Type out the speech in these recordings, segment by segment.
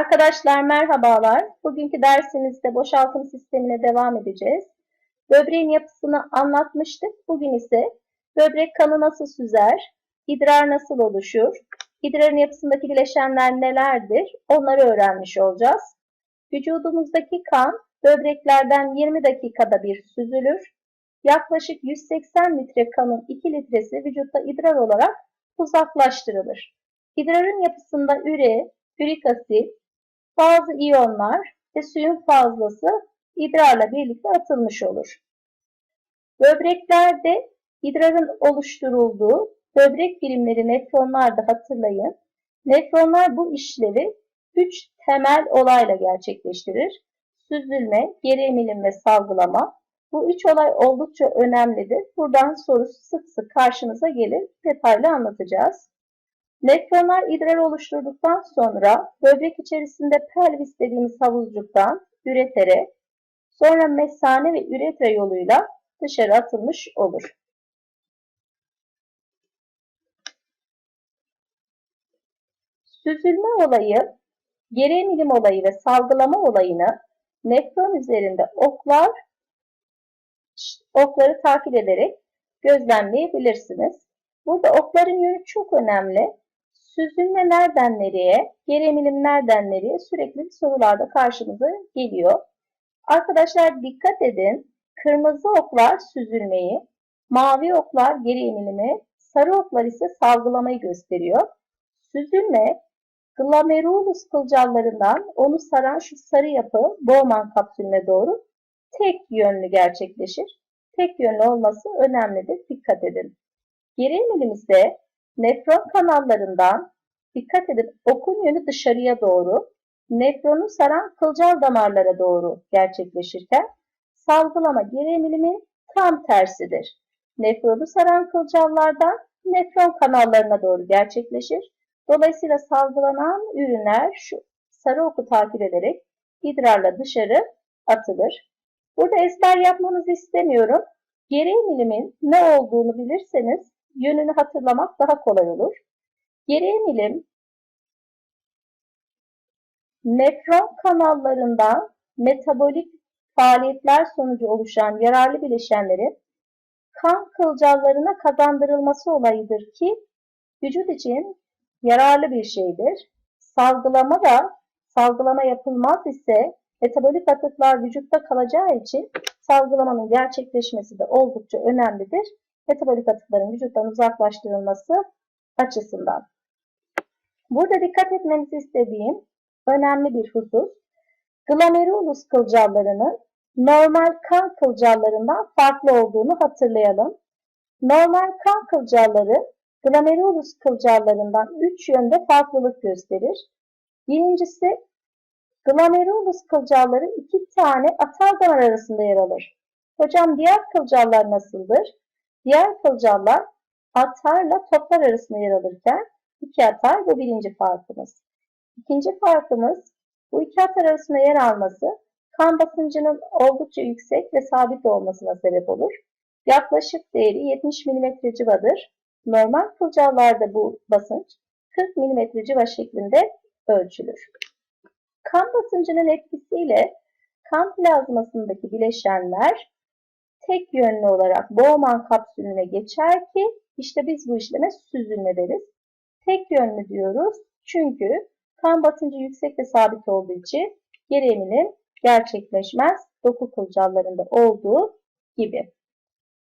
Arkadaşlar merhabalar. Bugünkü dersimizde boşaltım sistemine devam edeceğiz. Böbreğin yapısını anlatmıştık. Bugün ise böbrek kanı nasıl süzer, idrar nasıl oluşur, idrarın yapısındaki bileşenler nelerdir onları öğrenmiş olacağız. Vücudumuzdaki kan böbreklerden 20 dakikada bir süzülür. Yaklaşık 180 litre kanın 2 litresi vücutta idrar olarak uzaklaştırılır. İdrarın yapısında üre, ürik asit, bazı iyonlar ve suyun fazlası idrarla birlikte atılmış olur. Böbreklerde idrarın oluşturulduğu böbrek birimleri nefronlarda hatırlayın. Nefronlar bu işlevi üç temel olayla gerçekleştirir. Süzülme, geri emilim ve salgılama. Bu üç olay oldukça önemlidir. Buradan soru sık sık karşınıza gelir. Detaylı anlatacağız. Nefronlar idrar oluşturduktan sonra böbrek içerisinde pelvis dediğimiz havuzcuktan üretere, sonra mesane ve üretre yoluyla dışarı atılmış olur. Süzülme olayı, geri emilim olayı ve salgılama olayını nefron üzerinde oklar okları takip ederek gözlemleyebilirsiniz. Burada okların yönü çok önemli. Süzülme nereden nereye, geri emilim nereden nereye sürekli sorularda karşımıza geliyor. Arkadaşlar dikkat edin. Kırmızı oklar süzülmeyi, mavi oklar geri emilimi, sarı oklar ise salgılamayı gösteriyor. Süzülme glomerulus kılcallarından onu saran şu sarı yapı Bowman kapsülüne doğru tek yönlü gerçekleşir. Tek yönlü olması önemlidir. Dikkat edin. Geri emilim ise Nefron kanallarından dikkat edin okun yönü dışarıya doğru, nefronu saran kılcal damarlara doğru gerçekleşirken salgılama geri tam tersidir. Nefronu saran kılcallardan nefron kanallarına doğru gerçekleşir. Dolayısıyla salgılanan ürünler şu sarı oku takip ederek idrarla dışarı atılır. Burada ezber yapmanızı istemiyorum. Geri emilimin ne olduğunu bilirseniz yönünü hatırlamak daha kolay olur. Geri emilim nefron kanallarından metabolik faaliyetler sonucu oluşan yararlı bileşenlerin kan kılcallarına kazandırılması olayıdır ki vücut için yararlı bir şeydir. Salgılama da salgılama yapılmaz ise metabolik atıklar vücutta kalacağı için salgılamanın gerçekleşmesi de oldukça önemlidir metabolik atıkların vücuttan uzaklaştırılması açısından. Burada dikkat etmenizi istediğim önemli bir husus, glomerulus kılcallarının normal kan kılcallarından farklı olduğunu hatırlayalım. Normal kan kılcalları glomerulus kılcallarından 3 yönde farklılık gösterir. Birincisi glomerulus kılcalları iki tane atar damar arasında yer alır. Hocam diğer kılcallar nasıldır? Diğer kılcallar atarla toplar arasında yer alırken iki atar bu birinci farkımız. İkinci farkımız bu iki atar arasında yer alması kan basıncının oldukça yüksek ve sabit olmasına sebep olur. Yaklaşık değeri 70 mm civadır. Normal kılcallarda bu basınç 40 mm civa şeklinde ölçülür. Kan basıncının etkisiyle kan plazmasındaki bileşenler tek yönlü olarak Bowman kapsülüne geçer ki işte biz bu işleme süzülme deriz. Tek yönlü diyoruz çünkü kan basıncı yüksek ve sabit olduğu için geri emilim gerçekleşmez doku kılcallarında olduğu gibi.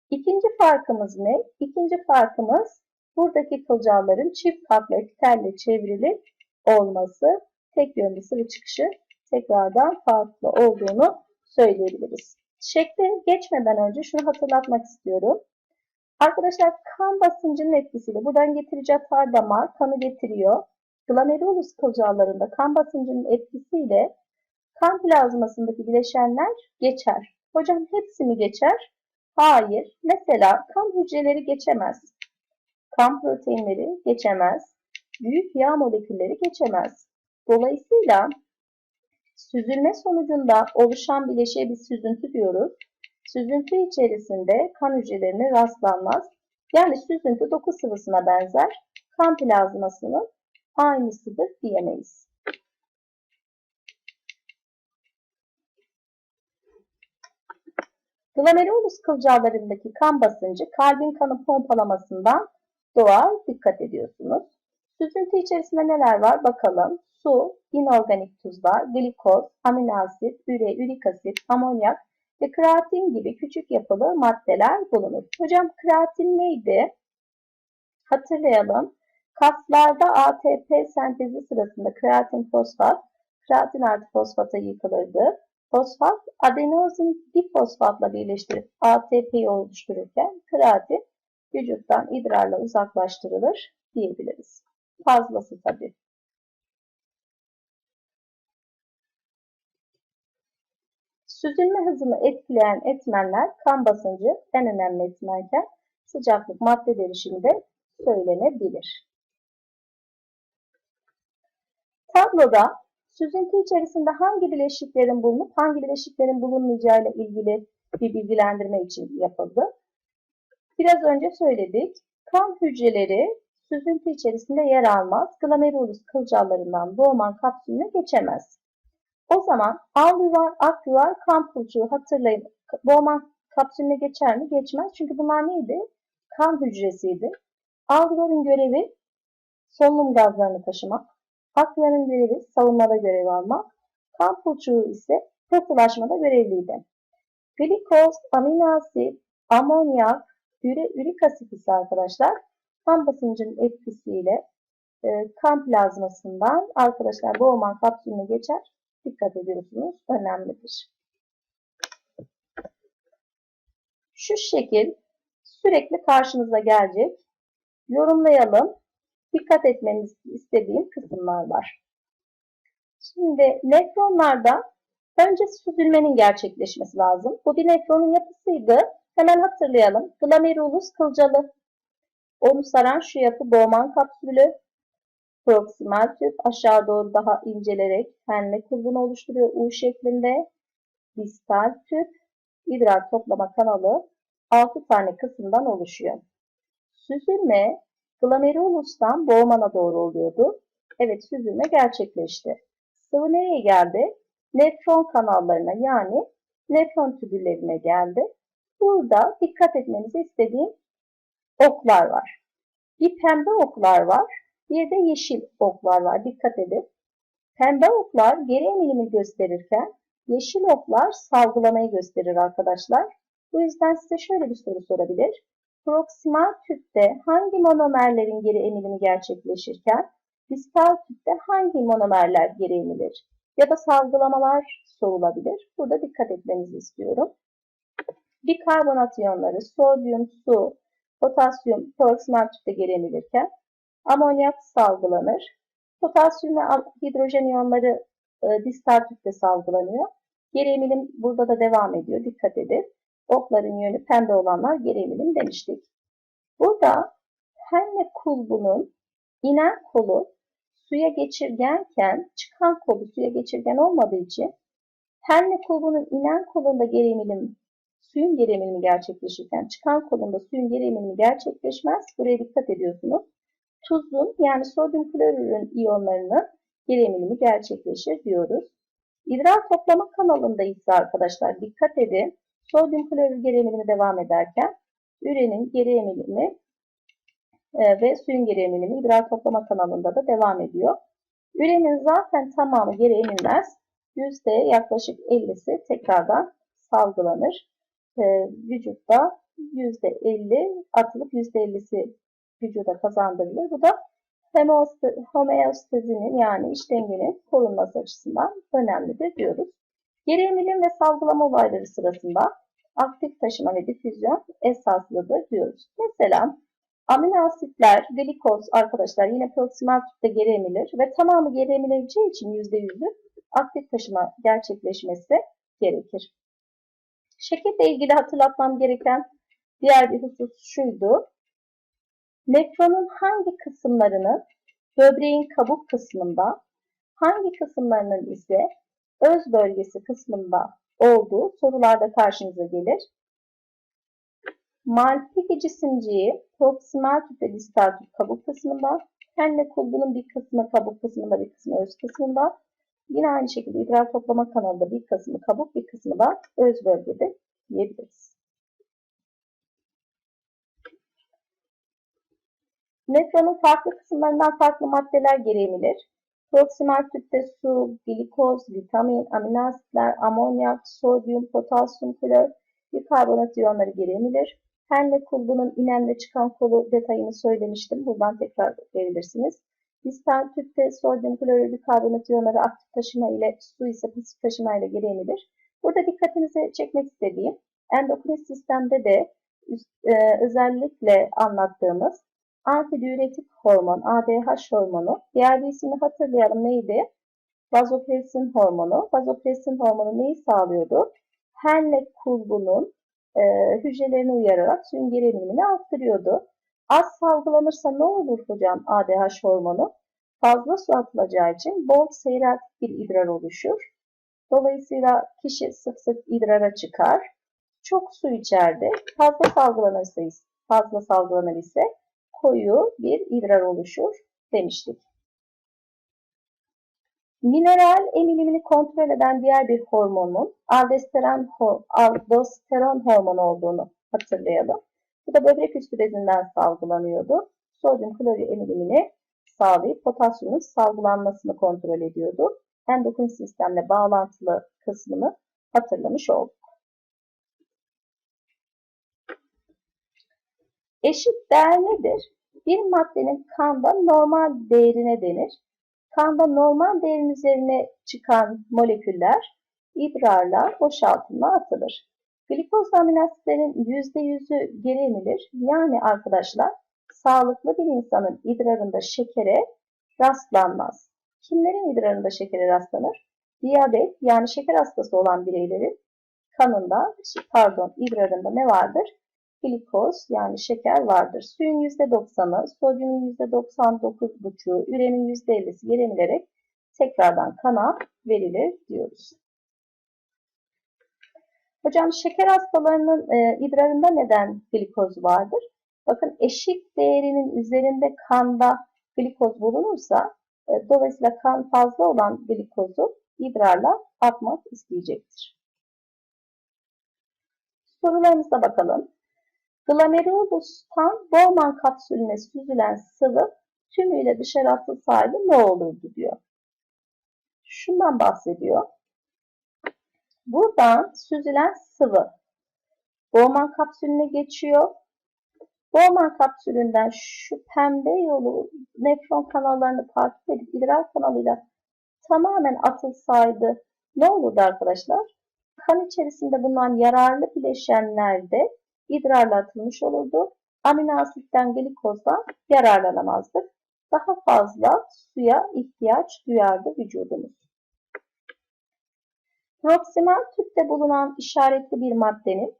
İkinci farkımız ne? İkinci farkımız buradaki kılcalların çift katlı epitelle çevrili olması tek yönlü sıvı çıkışı tekrardan farklı olduğunu söyleyebiliriz. Şekle geçmeden önce şunu hatırlatmak istiyorum. Arkadaşlar kan basıncının etkisiyle buradan getirici atar damar kanı getiriyor. Glomerulus kılcallarında kan basıncının etkisiyle kan plazmasındaki bileşenler geçer. Hocam hepsi mi geçer? Hayır. Mesela kan hücreleri geçemez. Kan proteinleri geçemez. Büyük yağ molekülleri geçemez. Dolayısıyla Süzülme sonucunda oluşan bileşe bir süzüntü diyoruz. Süzüntü içerisinde kan hücrelerine rastlanmaz. Yani süzüntü doku sıvısına benzer. Kan plazmasının aynısıdır diyemeyiz. Glomerulus kılcallarındaki kan basıncı kalbin kanı pompalamasından doğar dikkat ediyorsunuz. Süzüntü içerisinde neler var bakalım. Su, inorganik tuzlar, glikoz, amino asit, üre, ürik asit, amonyak ve kreatin gibi küçük yapılı maddeler bulunur. Hocam kreatin neydi? Hatırlayalım. Kaslarda ATP sentezi sırasında kreatin fosfat, kreatin artı fosfata yıkılırdı. Fosfat adenozin difosfatla birleştirip ATP'yi oluştururken kreatin vücuttan idrarla uzaklaştırılır diyebiliriz. Fazlası tabii. Süzülme hızını etkileyen etmenler kan basıncı en önemli etmenken sıcaklık madde derişiminde söylenebilir. Tabloda süzüntü içerisinde hangi bileşiklerin bulunup hangi bileşiklerin bulunmayacağı ile ilgili bir bilgilendirme için yapıldı. Biraz önce söyledik. Kan hücreleri süzüntü içerisinde yer almaz. Glomerulus kılcallarından doğman kapsülüne geçemez. O zaman al yuvar, ak yuvar, kan pulcuğu hatırlayın. Doğman kapsülüne geçer mi? Geçmez. Çünkü bunlar neydi? Kan hücresiydi. Algıların görevi solunum gazlarını taşımak. Akların görevi savunmada görev almak. Kan pulcuğu ise pıhtılaşmada görevliydi. Glikoz, amino asit, amonyak, üre, ürik asit ise arkadaşlar kan basıncının etkisiyle e, kan plazmasından arkadaşlar Bowman kapsülüne geçer. Dikkat ediyorsunuz. Önemlidir. Şu şekil sürekli karşınıza gelecek. Yorumlayalım. Dikkat etmenizi istediğim kısımlar var. Şimdi nefronlarda önce süzülmenin gerçekleşmesi lazım. Bu bir nefronun yapısıydı. Hemen hatırlayalım. Glomerulus kılcalı. Onu saran şu yapı Bowman kapsülü. Proksimal tüp aşağı doğru daha incelerek tenle kulbunu oluşturuyor U şeklinde. Distal tüp idrar toplama kanalı 6 tane kısımdan oluşuyor. Süzülme glomerulustan Bowman'a doğru oluyordu. Evet süzülme gerçekleşti. Sıvı nereye geldi? Nefron kanallarına yani nefron tübüllerine geldi. Burada dikkat etmenizi istediğim oklar var. Bir pembe oklar var. Bir de yeşil oklar var. Dikkat edin. Pembe oklar geri emilimi gösterirken yeşil oklar salgılamayı gösterir arkadaşlar. Bu yüzden size şöyle bir soru sorabilir. Proksimal tüpte hangi monomerlerin geri emilimi gerçekleşirken distal tüpte hangi monomerler geri emilir? Ya da salgılamalar sorulabilir. Burada dikkat etmenizi istiyorum. Bikarbonat iyonları, sodyum, su, potasyum proksimal tüpte geri emilirken amonyak salgılanır. Potasyum ve hidrojen iyonları e, distal tüpte salgılanıyor. Geri emilim burada da devam ediyor. Dikkat edin. Okların yönü pembe olanlar geri emilim demiştik. Burada Henle kulbunun inen kolu suya geçirgenken çıkan kolu suya geçirgen olmadığı için Henle kulbunun inen kolunda geri emilim suyun geri emilimi gerçekleşirken çıkan kolunda suyun geri emilimi gerçekleşmez. Buraya dikkat ediyorsunuz. Tuzun yani sodyum klorürün iyonlarının geri emilimi gerçekleşir diyoruz. İdrar toplama kanalında ise arkadaşlar dikkat edin. Sodyum klorür geri emilimi devam ederken ürenin geri emilimi e, ve suyun geri emilimi idrar toplama kanalında da devam ediyor. Ürenin zaten tamamı geri emilmez. Yüzde yaklaşık 50'si tekrardan salgılanır. E, vücutta %50 atılıp %50'si vücuda kazandırılır. Bu da homeostazinin yani iş dengenin korunması açısından önemlidir diyoruz. Geri emilim ve salgılama olayları sırasında aktif taşıma ve difüzyon esaslıdır diyoruz. Mesela amino asitler, glikoz arkadaşlar yine proksimal tüpte geri emilir ve tamamı geri emileceği için %100'ü aktif taşıma gerçekleşmesi gerekir. Şekille ilgili hatırlatmam gereken diğer bir husus şuydu. Nefronun hangi kısımlarının böbreğin kabuk kısmında, hangi kısımlarının ise öz bölgesi kısmında olduğu sorularda karşınıza gelir. Malpighi cisimciği proksimal tüp ve distal kabuk kısmında, kenne kulbunun bir kısmı kabuk kısmında bir kısmı öz kısmında, Yine aynı şekilde idrar toplama kanalında bir kısmı kabuk, bir kısmı da öz bölgede diyebiliriz. Nefronun farklı kısımlarından farklı maddeler gereğimidir. Proksimal tüpte su, glikoz, vitamin, amino asitler, amonyak, sodyum, potasyum, klor, bikarbonat iyonları gereğimidir. Her ne kulbunun inen ve çıkan kolu detayını söylemiştim. Buradan tekrar verebilirsiniz. Distal tüpte sodyum klorür bikarbonat iyonları aktif taşıma ile su ise pasif taşıma ile geri. Burada dikkatinizi çekmek istediğim endokrin sistemde de e, özellikle anlattığımız antidiüretik hormon ADH hormonu diğer bir ismini hatırlayalım neydi? Vazopresin hormonu. Vazopresin hormonu neyi sağlıyordu? Henle kulbunun e, hücrelerini uyararak suyun geri emilimini arttırıyordu. Az salgılanırsa ne olur hocam ADH hormonu? Fazla su atılacağı için bol seyreltik bir idrar oluşur. Dolayısıyla kişi sık sık idrara çıkar. Çok su içerdi. Fazla salgılanırsa, fazla salgılanır ise koyu bir idrar oluşur demiştik. Mineral emilimini kontrol eden diğer bir hormonun aldosteron, aldosteron hormonu olduğunu hatırlayalım. Bu da böbrek üstü bezinden salgılanıyordu. Sodyum klorür emilimini sağlayıp potasyumun salgılanmasını kontrol ediyordu. Endokrin sistemle bağlantılı kısmını hatırlamış olduk. Eşit değer nedir? Bir maddenin kanda normal değerine denir. Kanda normal değerin üzerine çıkan moleküller idrarla boşaltımına atılır. Glikoz aminoasitlerin %100'ü geri emilir. Yani arkadaşlar sağlıklı bir insanın idrarında şekere rastlanmaz. Kimlerin idrarında şekere rastlanır? Diyabet yani şeker hastası olan bireylerin kanında, pardon idrarında ne vardır? Glikoz yani şeker vardır. Suyun %90'ı, sodyumun %99,5'u, ürenin %50'si geri emilerek tekrardan kana verilir diyoruz. Hocam şeker hastalarının e, idrarında neden glikoz vardır? Bakın eşik değerinin üzerinde kanda glikoz bulunursa e, dolayısıyla kan fazla olan glikozu idrarla atmak isteyecektir. Sorularımıza bakalım. Glomerulus'tan Bowman kapsülüne süzülen sıvı tümüyle dışarı atılsaydı ne olurdu diyor. Şundan bahsediyor. Buradan süzülen sıvı Bowman kapsülüne geçiyor. Bowman kapsülünden şu pembe yolu nefron kanallarını takip edip idrar kanalıyla tamamen atılsaydı ne olurdu arkadaşlar? Kan içerisinde bulunan yararlı bileşenlerde idrarla atılmış olurdu. Amino asitten glikozdan yararlanamazdık. Daha fazla suya ihtiyaç duyardı vücudumuz. Proksimal tüpte bulunan işaretli bir maddenin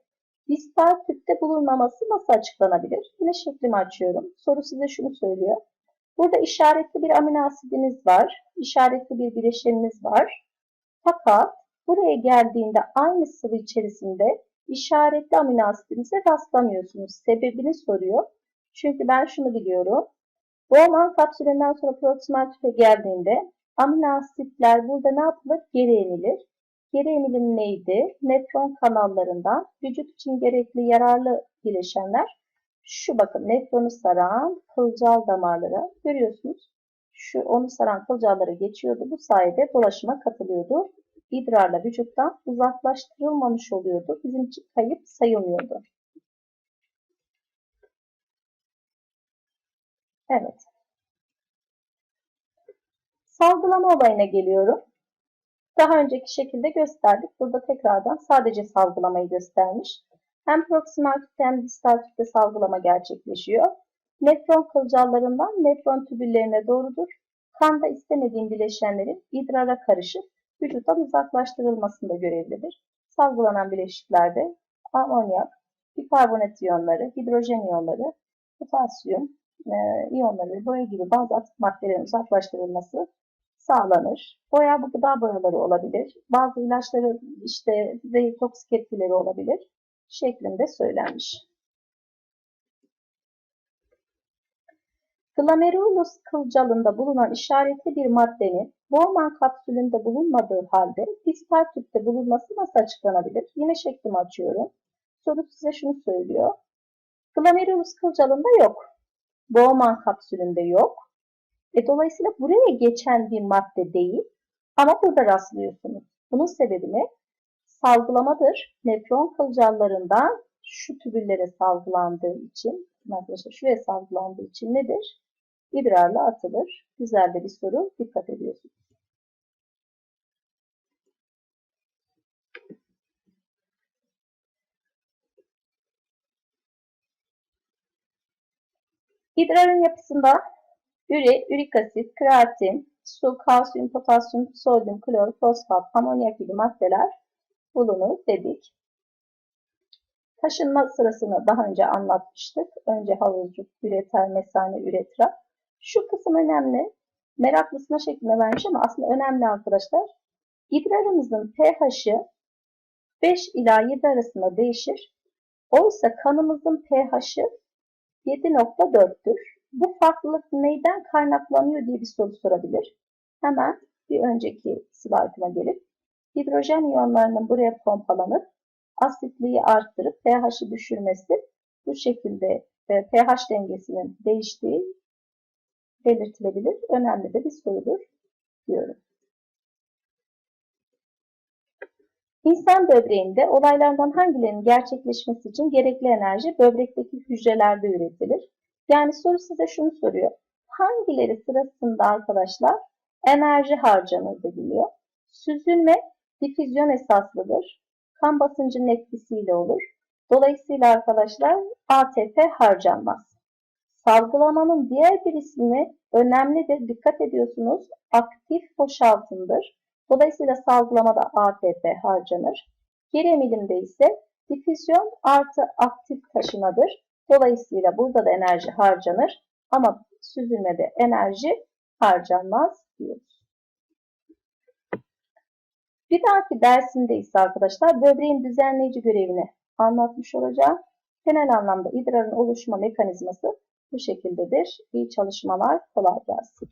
distal tüpte bulunmaması nasıl açıklanabilir? Yine şeklimi açıyorum. Soru size şunu söylüyor. Burada işaretli bir amino asidiniz var. İşaretli bir bileşeniniz var. Fakat buraya geldiğinde aynı sıvı içerisinde işaretli amino asidinize rastlamıyorsunuz. Sebebini soruyor. Çünkü ben şunu biliyorum. Bu olan kapsülünden sonra proksimal tüpe geldiğinde amino asitler burada ne yapılır? Geri emilir. Geri emilim neydi? Nefron kanallarından vücut için gerekli yararlı bileşenler şu bakın nefronu saran kılcal damarlara görüyorsunuz. Şu onu saran kılcallara geçiyordu. Bu sayede dolaşıma katılıyordu. İdrarla vücuttan uzaklaştırılmamış oluyordu. Bizim için kayıp sayılmıyordu. Evet. Salgılama olayına geliyorum. Daha önceki şekilde gösterdik. Burada tekrardan sadece salgılamayı göstermiş. Hem proksimal tüpte hem distal tüpte salgılama gerçekleşiyor. Nefron kılcallarından nefron tübüllerine doğrudur. Kanda istemediğim bileşenlerin idrara karışıp vücuttan uzaklaştırılmasında görevlidir. Salgılanan bileşiklerde amonyak, bikarbonat iyonları, hidrojen iyonları, potasyum e, iyonları, boya gibi bazı atık maddelerin uzaklaştırılması sağlanır. Boya bu gıda boyaları olabilir. Bazı ilaçların işte zehir toksik etkileri olabilir şeklinde söylenmiş. Glomerulus kılcalında bulunan işaretli bir maddenin Bowman kapsülünde bulunmadığı halde distal tüpte bulunması nasıl açıklanabilir? Yine şeklimi açıyorum. Soru size şunu söylüyor. Glomerulus kılcalında yok. Bowman kapsülünde yok. E, dolayısıyla buraya geçen bir madde değil ama burada rastlıyorsunuz. Bunun sebebi ne? Salgılamadır. Nefron kılcallarından şu tübüllere salgılandığı için, arkadaşlar şuraya salgılandığı için nedir? İdrarla atılır. Güzel de bir soru. Dikkat ediyorsunuz. İdrarın yapısında üre, ürik asit, kreatin, su, kalsiyum, potasyum, sodyum, klor, fosfat, amonyak gibi maddeler bulunur dedik. Taşınma sırasını daha önce anlatmıştık. Önce havuzcuk, üreter, mesane, üretra. Şu kısım önemli. Meraklısına şeklinde vermiş ama aslında önemli arkadaşlar. İdrarımızın pH'i 5 ila 7 arasında değişir. Oysa kanımızın pH'i 7.4'tür. Bu farklılık neyden kaynaklanıyor diye bir soru sorabilir. Hemen bir önceki slaytıma gelip hidrojen iyonlarının buraya pompalanıp asitliği arttırıp pH'i düşürmesi bu şekilde e, pH dengesinin değiştiği belirtilebilir. Önemli de bir sorudur diyorum. İnsan böbreğinde olaylardan hangilerinin gerçekleşmesi için gerekli enerji böbrekteki hücrelerde üretilir? Yani soru size şunu soruyor. Hangileri sırasında arkadaşlar enerji harcanır deniliyor? Süzülme difüzyon esaslıdır. Kan basıncının etkisiyle olur. Dolayısıyla arkadaşlar ATP harcanmaz. Salgılamanın diğer bir ismi önemlidir. Dikkat ediyorsunuz. Aktif boşaltımdır. Dolayısıyla salgılamada ATP harcanır. Geri emilimde ise difüzyon artı aktif taşımadır. Dolayısıyla burada da enerji harcanır ama süzülmede enerji harcanmaz diyoruz. Bir dahaki dersimde ise arkadaşlar böbreğin düzenleyici görevini anlatmış olacağım. Genel anlamda idrarın oluşma mekanizması bu şekildedir. İyi çalışmalar, kolay gelsin.